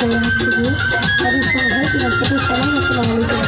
করে নিচ্ছি তাদের সবাইকে সালাম আসসালামু আলাইকুম।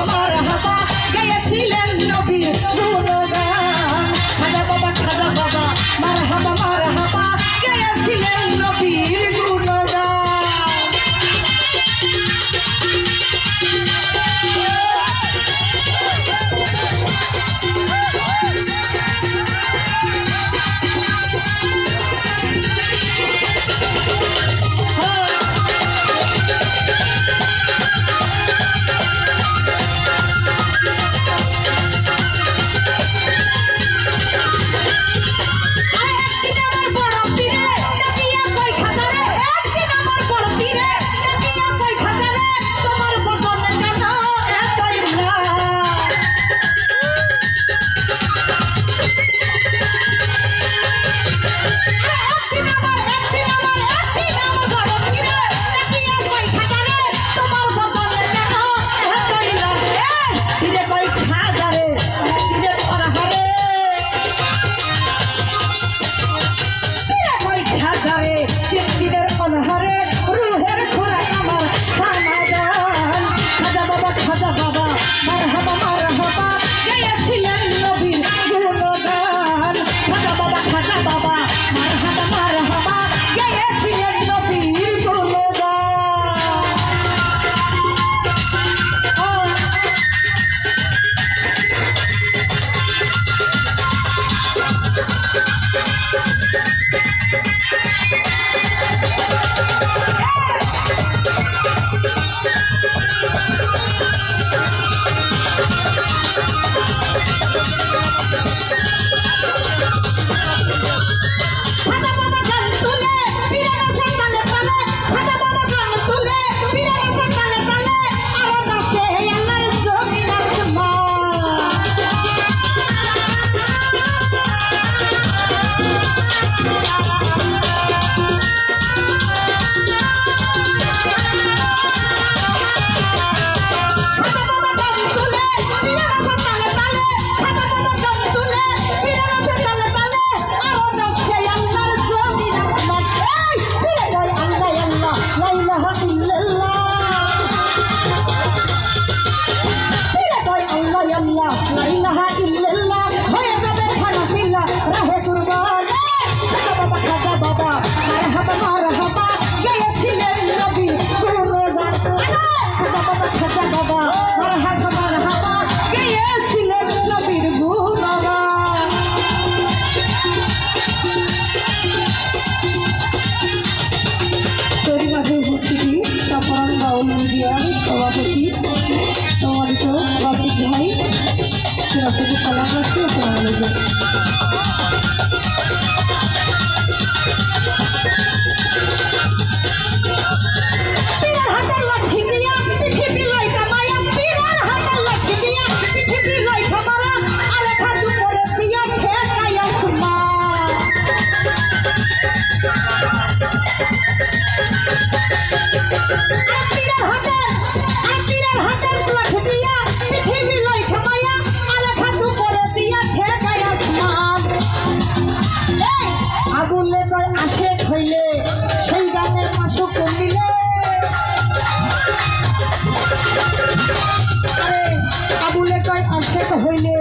এক হইলে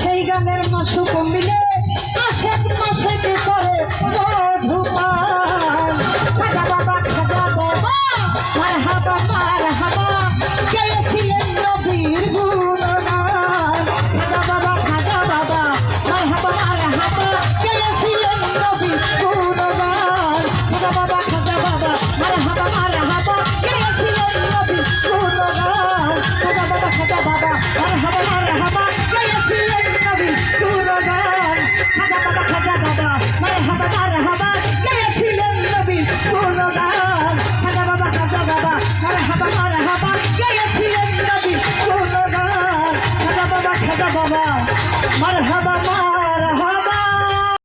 সেই গানের মাসু কমিলে আশেক মাসে করে মধুপান। খাজা খাজা, বাবা মার হাবা মার হাবা কে ছিলেন নবীর